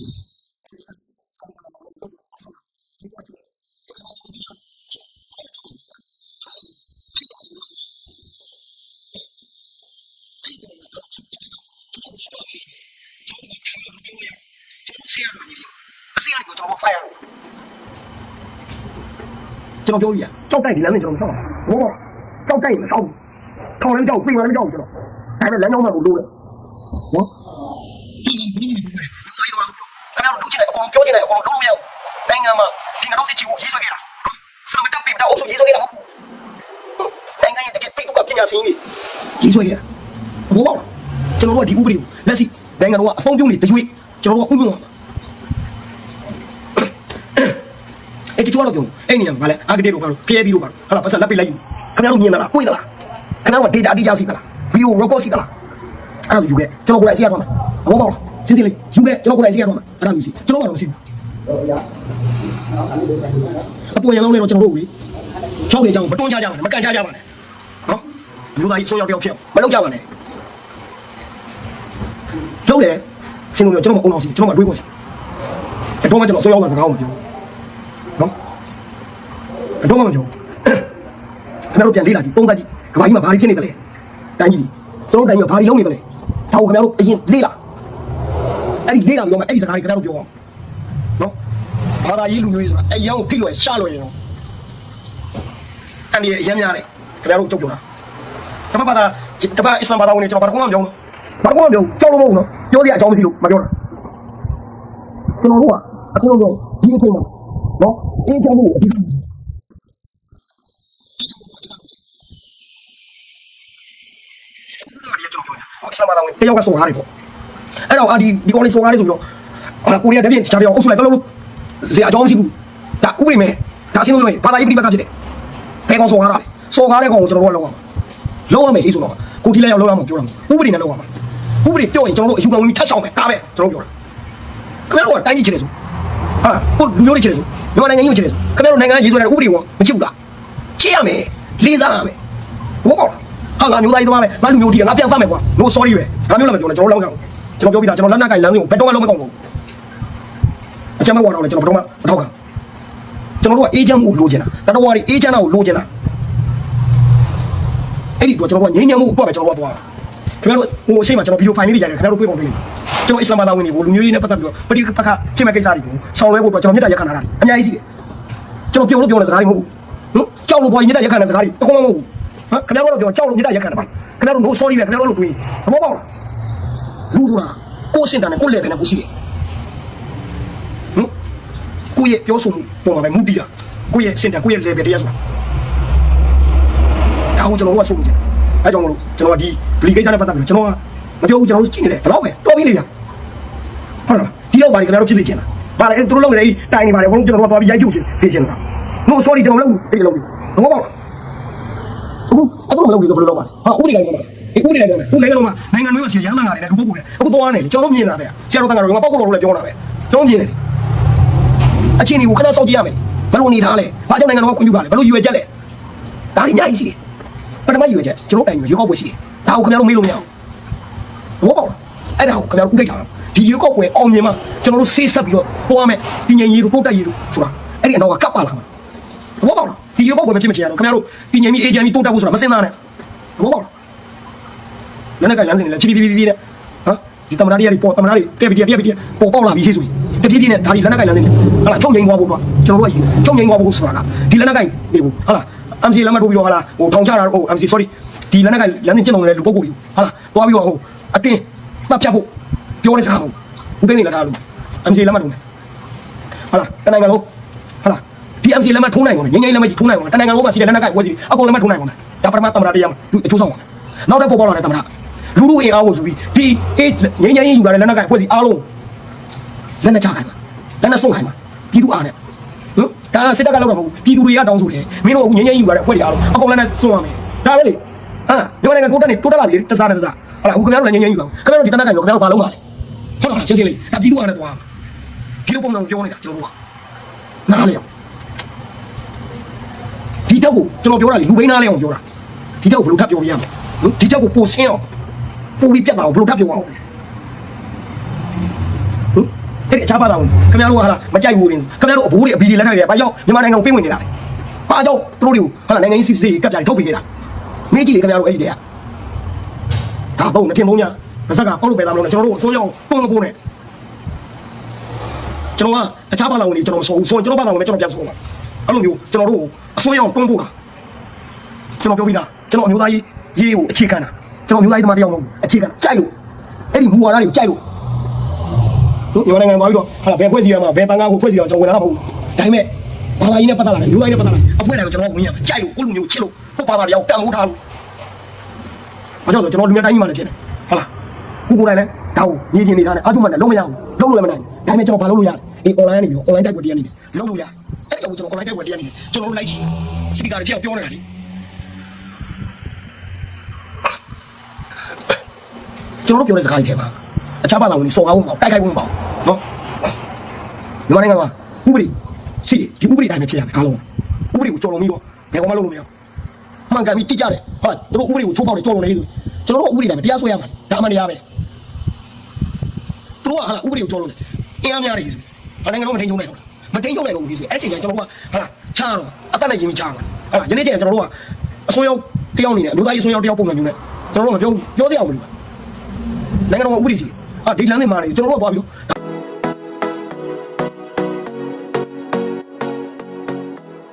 这个标语，照带你们问，知道吗？照带你们上。 လေးအဆေးရတယ်ကျွန်တော်ဖိုင်ရကျွန်တော်ပြောရကြောက်တိုက်ဒီလမ်းနဲ့ကျွန်တော်မဆောက်ဘူးဘောကြောက်တိုက်မဆောက်ဘူးထောင်လည်းကြောက်ပြင်လည်းကြောက်ကျွန်တော်ဒါပေမဲ့လမ်းကြောင်းမှကိုလို့တယ်နော်ဒီကဘယ်လိုလဲခင်ဗျားတို့ချစ်တယ်အကောင်ပြောချင်တယ်အကောင်လုံးမရဘူးနိုင်ငံမှာဒီငါတို့စစ်ချီကိုရေးဆွဲခဲ့တာစမတပ်ပြတာအုပ်စုရေးဆွဲခဲ့တာမဟုတ်ဘူးနိုင်ငံရဲ့တကယ်ပိတ်ကပညာရှင်ကြီးရေးဆွဲခဲ့တာဘောပေါ့ကျွန်တော်တို့ကဒီဥပဒေကိုလက်ရှိနိုင်ငံတော်ကအသုံးပြုနေတရွေ့ကျွန်တော်တို့ကဥပဒေမှာအဲ့ဒီတော့ပြောအဲ့နေရာမှာဗာလဲအာဂတိတို့ကတော့ဖျဲပြီးတော့ပါဟာလားပတ်စလက်ပိတ်လိုက်ယူခင်ဗျားတို့မြင်သလားတွေ့သလား ခင်ဗျားတို့ data အတိအကျရှိသလား video record ရှိသလားအဲ့ဒါယူခဲ့ကျွန်တော်ကိုယ်တိုင်အစီရတော့မှာဘောပေါ့စင်းစင်းလေးယူခဲ့ကျွန်တော်ကိုယ်တိုင်အစီရတော့မှာအဲ့ဒါမျိုးရှိကျွန်တော်ကတော့မရှိဘူးအပေါ်ရံလုံးလေးတော့ကျွန်တော်တို့လေချောက်ရကြအောင်မတွန်းချကြပါနဲ့မကန်ချကြပါနဲ့နော်လူသားကြီးဆိုးရောက်တယောက်ဖြစ်မလုပ်ကြပါနဲ့လုံးလေစင်လို့ကျွန်တော်မအုံအောင်စီကျွန်တော်မတွေးဖို့စီအတော့မှကျွန်တော်ဆိုးရောက်တာစကားကိုမပြောနော်အတော့မှမပြောခင်ဗျားတို့ပြန်လေ့လာကြည့်သုံးသပ်ကြည့် ကဘာကြီးမှာဘာတွေဖြစ်နေတယ်လဲတိုင်းကြီးကျွန်တော်တိုင်းမှာဘာတွေလုံးနေတယ်လဲဒါကိုခင်ဗျားတို့အရင်လေ့လာအဲ့ဒီလေ့လာပြီးတော့မှအဲ့ဒီစကားတွေခင်ဗျားတို့ပြောအောင်နော်ဘာသာရေးလူမျိုးကြီးဆိုတာအရင်ကိုဖိလွယ်ရှာလွယ်ရင်တော့အန်ဒီအရင်များတယ်ခင်ဗျားတို့ကြုတ်ပြောတာကျွန်တော်ဘာသာတပတ်အစ္စလာမ်ဘာသာဝင်တွေကျွန်တော်ဘာတစ်ခုမှမပြောဘူးဘာတစ်ခုမှမပြောကြောက်လို့မဟုတ်ဘူးနော်ပြောစရာအကြောင်းမရှိလို့မပြောတာကျွန်တော်တို့ကအစလုံးပြောရင်ဒီအချိန်မှာနော်အေးချမ်းမှုအဓိက အစ္စလာမ်ဘာသာဝင်တယောက်ကဆိုထားတယ်ပေါ့အဲ့တော့အာဒီဒီကောင်လေးဆိုထားတယ်ဆိုပြီးတော့ဟာကိုရီးယားတပြင်းချားတယ်အောင်အုပ်စုလိုက်တော့လို့ဇေအကြောင်းမရှိဘူးဒါဥပဒေမဲ့ဒါအစင်းလို့ပြောရင်ဘာသာရေးပြိပက္ခဖြစ်တယ်ဘယ်ကောင်ဆိုထားတာလဲဆိုထားတဲ့ကောင်ကိုကျွန်တော်တို့ကလောက်အောင်လောက်ရမယ်ဟေးဆိုတော့ကိုတီးလိုက်ရောက်လောက်ရမှာပြောတာဥပဒေနဲ့လောက်ရမှာဥပဒေပြောရင်ကျွန်တော်တို့အယူခံဝင်ပြီးထပ်ဆောင်မယ်ဒါပဲကျွန်တော်ပြောတာခင်ဗျားတို့ကတိုင်းပြည်ချင်တယ်ဆိုဟာကိုလူမျိုးတွေချင်တယ်ဆိုမြန်မာနိုင်ငံကြီးကိုချင်တယ်ဆိုခင်ဗျားတို့နိုင်ငံရေးဆွဲတဲ့ဥပဒေကမချစ်ဘူးလားချစ်ရမယ်လေးစားရမယ်ဘောပေါ့ ဟာငါမျိုးသားရေးသမားပဲငါလူမျိုးတီးငါပြန်ဖတ်မယ်ကွာ no sorry ပဲငါမျိုးလည်းမပြောနဲ့ကျွန်တော်လောက်ကောင်ကျွန်တော်ပြောပြီးသားကျွန်တော်လက်နက်ကင်လမ်းစဉ်ကိုဘယ်တော့မှလုံးမကောင်းဘူးအချမ်းမဝါတော့လေကျွန်တော်ဘယ်တော့မှမထောက်ခံကျွန်တော်တို့ကအေးချမ်းမှုကိုလိုချင်တာတတော်ဝါတွေအေးချမ်းတာကိုလိုချင်တာအဲ့ဒီတော့ကျွန်တော်ကငြိမ်းချမ်းမှုကိုပဲကျွန်တော်ကသွားခင်ဗျားတို့ဟိုအရှိမကျွန်တော်ဗီဒီယိုဖိုင်လေးတွေရတယ်ခင်ဗျားတို့တွေ့ပုံတွေ့လိမ့်မယ်ကျွန်တော်အစ္စလာမ်ဘာသာဝင်တွေကိုလူမျိုးရေးနဲ့ပတ်သက်ပြီးတော့ပဋိပက္ခဖြစ်မဲ့ကိစ္စတွေကိုဆောင်းလဲဖို့တော့ကျွန်တော်မြတ်တာရက်ခံထားတာအများကြီးရှိတယ်ကျွန်တော်ပြောလို့ပြောတဲ့စကားတွေမဟုတ်ဘူးဟင်ကြောက်လို့ပေါ်ရင်မြတ်တာရက်ခံတဲ့စကားတွေအကုန်မဟုတ်ဘူးဟမ် ခင်ဗျားတို့ပြောကြောက်လို့မြတ်တာရက်ခံတာပါခင်ဗျားတို့ no sorry ပဲခင်ဗျားတို့လို့တွေးသဘောပေါက်လားလူဆိုတာကိုယ်စင်တာနဲ့ကိုယ်လက်တယ်နဲ့ကိုရှိတယ်ဟင်ကိုယ့်ရဲ့ပြောဆိုမှုပေါ်မှာပဲမူတည်တာကိုယ့်ရဲ့စင်တာကိုယ့်ရဲ့ level တရားဆိုတာဒါကိုကျွန်တော်တို့ကဆိုလို့ကျင်အဲကြောင့်မလို့ကျွန်တော်ကဒီ bli ကိစ္စနဲ့ပတ်သက်ပြီးကျွန်တော်ကမပြောဘူးကျွန်တော်တို့ကြည့်နေတယ်ဘယ်တော့ပဲတော်ပြီလေဗျာဟုတ်လားဒီတော့ဘာတွေခင်ဗျားတို့ဖြစ်စေချင်တာဘာလဲသူတို့လုံးနေတယ်တိုင်နေပါတယ်ဘုန်းကျွန်တော်တို့သွားပြီးရိုက်ပြုတ်စေချင်တာ no sorry ကျွန်တော်လုံးအဲ့ဒီလုံးပြီးသဘောပေါက်လား အခုအခုမလုပ်ဘူးဆိုဘယ်လိုလုပ်ပါလဲဟာဥပဒေတိုင်းကတော့ဒီဥပဒေတိုင်းကတော့ဥပဒေကတော့နိုင်ငံတွင်းမှာရှိရရမ်းလာတယ်လူပုဂ္ဂိုလ်တွေအခုသွားနေတယ်ကျွန်တော်တို့မြင်တာပဲဆရာတော်တန်ဃာတော်ကပောက်ကောက်တော်လည်းပြောတာပဲကျွန်တော်မြင်တယ်အချင်းတွေကိုခဏစောင့်ကြည့်ရမယ်ဘယ်လိုနေထားလဲဘာကြောင့်နိုင်ငံတော်ကခွင့်ပြုပါလဲဘယ်လိုယူရချက်လဲဒါတွေအများကြီးရှိတယ်ပထမယူရချက်ကျွန်တော်တိုင်ရွေးကောက်ပွဲရှိတယ်ဒါကိုခင်ဗျားတို့မေးလို့မရဘူးဘောပေါက်အဲ့ဒါကိုခင်ဗျားတို့ဥဒိတ်တာဒီရွေးကောက်ပွဲအောင်မြင်မှကျွန်တော်တို့ဆေးဆက်ပြီးတော့သွားမယ်ပြည်ငြိမ်ရေးတို့ပို့တက်ရေးတို့ဆိုတာအဲ့ဒီအတော့ကကပ်ပါလာမှာသဘောပေါက်လား ဒီရုပ်ပေါက်ပဲဖြစ်မချင်ရတော့ခင်ဗျားတို့ပြည်ငြိမ်ပြီးအေဂျင်ပြီးတိုးတက်ဖို့ဆိုတာမစင်သားနဲ့သဘောပေါက်လားလည်းနဲ့ကလမ်းစဉ်လည်းချီပီပီပီနဲ့ဟမ်ဒီတမနာတွေပေါ်တမနာတွေတက်ပြီးတက်ပြီးတက်ပေါ်ပေါက်လာပြီးဟေးဆိုရင်တပြေးပြေးနဲ့ဒါဒီလက်နဲ့ကလမ်းစဉ်ဟာလားချုပ်ငိမ်သွားဖို့တော့ကျွန်တော်တို့ကချုပ်ငိမ်သွားဖို့ဆိုတာကဒီလက်နဲ့ကနေဘူးဟာလား MC လက်မှတ်ထိုးပြီးတော့ဟာလားဟိုထောင်ချတာဟို MC sorry ဒီလက်နဲ့ကလမ်းစဉ်ကျင့်တော်နေတဲ့လူပုဂ္ဂိုလ်တွေဟာလားသွားပြီးတော့ဟိုအတင်းတပ်ဖြတ်ဖို့ပြောတဲ့စကားဟုတ်ဦးသိန်းနေလာတာလို့ MC လက်မှတ်ထိုးမယ်ဟာလားတနိုင်ငံလုံး ဟာလား DMC လက်မှတ်ထိုးနိုင်ကုန်တယ်ငင်းငင်းလက်မှတ်ကြီးထိုးနိုင်ကုန်တယ်တနိုင်ငံလုံးမှာရှိတဲ့လက်နက်ကဝယ်စီအကုန်လက်မှတ်ထိုးနိုင်ကုန်တယ်ဒါပထမသမ္မတတရားမှာသူအချိုးဆောင်ကုန်တယ်နောက်တစ်ပေါ်ပေါ်လာတဲ့သမ္မတလူလူအင်အားကိုဆိုပြီးဒီအေးငင်းငင်းရေးယူလာတဲ့လက်နက်ကဝယ်စီအားလုံးလက်နက်ချခိုင်းမှာလက်နက်စွန့်ခိုင်းမှာပြည်သူအားနဲ့ဟမ်ဒါစစ်တပ်ကလောက်တော့မဟုတ်ဘူးပြည်သူတွေကတောင်းဆိုတယ်မင်းတို့အခုငင်းငင်းယူလာတဲ့အဖွဲ့တွေအားလုံးအကုန်လက်နက်စွန့်ရမယ်ဒါပဲလေဟာမြန်မာနိုင်ငံတိုးတက်နေတိုးတက်လာပြီတစားနဲ့တစားဟုတ်လားအခုခင်ဗျားတို့လည်းငင်းငင်းယူပါခင်ဗျားတို့ဒီတနက်ကရောခင်ဗျားတို့ဘာလုံးပါလဲဟုတ်လားရှင်းရှင်းလေးဒါပြည်သူအားနဲ့သွားဒီလိုပုံစံပြောနေတာကျွန်တော်တို့ကနားလေအောင် ဒီတက်ကိုကျွန်တော်ပြောတာလေလူဘိန်းနာလဲအောင်ပြောတာဒီတက်ကိုဘယ်လိုထပ်ပြောပြရမလဲဟင်ဒီတက်ကိုပိုဆင်းအောင်ပိုပြီးပြတ်လာအောင်ဘယ်လိုထပ်ပြောအောင်ဟင်အဲ့ဒီအခြားပါတာဝင်ခင်ဗျားတို့ကဟာလားမကြိုက်ဘူးရင်ခင်ဗျားတို့အဘိုးတွေအဘီတွေလက်ထက်တွေဘာကြောင့်မြန်မာနိုင်ငံကိုပြင်ဝင်နေတာလဲဘာကြောင့်သူတို့တွေကိုဟာလားနိုင်ငံရေးစစ်စစ်ကပ်ကြထုတ်ပေးနေတာမေးကြည့်လေခင်ဗျားတို့အဲ့ဒီတည်းကဒါတော့နှစ်ထင်သုံးညပါဇက်ကပေါက်လို့ပဲသားမလို့ကျွန်တော်တို့အစိုးရအောင်ပုံကိုနဲ့ကျွန်တော်ကအခြားဘာသာဝင်တွေကျွန်တော်မဆိုဘူးဆိုရင်ကျွန်တော်ဘာသာဝင်ပဲကျွန်တော်ပြန်ဆိုပါ အဲ့လိုမျိုးကျွန်တော်တို့အစွဲအောင်တွန်းပို့တာကျွန်တော်ပြောပြီးသားကျွန်တော်အမျိုးသားရေးရေးကိုအခြေခံတာကျွန်တော်အမျိုးသားရေးသမားတယောက်မဟုတ်ဘူးအခြေခံကြိုက်လို့အဲ့ဒီမူဝါဒတွေကိုကြိုက်လို့ဒီနိုင်ငံမှာပြီးတော့ဟာဘယ်ဖွဲ့စီရမှာဘယ်တန်ကားကိုဖွဲ့စီအောင်ကျွန်တော်ဝင်လာမှာမဟုတ်ဘူးဒါပေမဲ့ဘာသာရေးနဲ့ပတ်သက်လာတယ်မျိုးသားရေးနဲ့ပတ်သက်လာတယ်အဖွဲ့တိုင်းကိုကျွန်တော်ဝင်ရမှာကြိုက်လို့ကိုလူမျိုးချစ်လို့ကိုဘာသာတရားကိုတန်ဖိုးထားလို့ဘာကြောင့်လဲကျွန်တော်လူမျိုးတိုင်းကြီးမှလည်းဖြစ်တယ်ဟုတ်လားကိုကိုယ်တိုင်လည်းဒါကိုညီပြင်းနေထားတယ်အားထုတ်မှလည်းလုံးမရဘူးလုံးလို့လည်းမနိုင်ဘူးဒါပေမဲ့ကျွန်တော်ဘာလုပ်လို့ရလဲအေး online နေပြီး online တိုက်ပွဲတရားနေတယ်လုံးလို့ရတယ် အဲ့ဒါကြောင့်ကျွန်တော် online တိုက်ပွဲတရားနေတယ်ကျွန်တော်တို့လိုက်စပီကာတွေပြောပြောနေတာလေကျွန်တော်တို့ပြောတဲ့စကားကြီးထဲမှာအခြားဘာသာဝင်တွေစော်ကားဖို့မပေါ့တိုက်ခိုက်ဖို့မပေါ့နော်မြန်မာနိုင်ငံမှာဥပဒေရှိတယ်ဒီဥပဒေတိုင်းပဲဖြစ်ရမယ်အားလုံးဥပဒေကိုကြော်လွန်ပြီးတော့ဘယ်ကောင်မှလုပ်လို့မရဘူးမှန်ကန်ပြီးတိကျတယ်ဟာသူတို့ဥပဒေကိုချိုးဖောက်တယ်ကြော်လွန်နေလို့ကျွန်တော်တို့ဥပဒေတိုင်းပဲတရားစွဲရမှာဒါမှတရားပဲသူတို့ကဟာဥပဒေကိုကြော်လွန်တယ်အင်းအားများတယ်ဆိုဘာနိုင်ငံတော့မထိန်ချုံနိုင်တော့ မထိန်ချုံနိုင်တော့ဘူးဆိုအဲ့ချိန်ကျကျွန်တော်ကဟာချားတော့အသက်နဲ့ရင်းချားမှာဟာယနေ့ကျရင်ကျွန်တော်တို့ကအစိုးရတယောက်အနေနဲ့အမျိုးသားရေးအစိုးရတယောက်ပုံစံမျိုးနဲ့ကျွန်တော်တို့မပြောပြောစရာမလိုဘူးနိုင်ငံတော်ကဥပဒေရှိဟာဒီလမ်းတွေမှာနေကျွန်တော်တို့ကသွားပြီးတော့ဒါ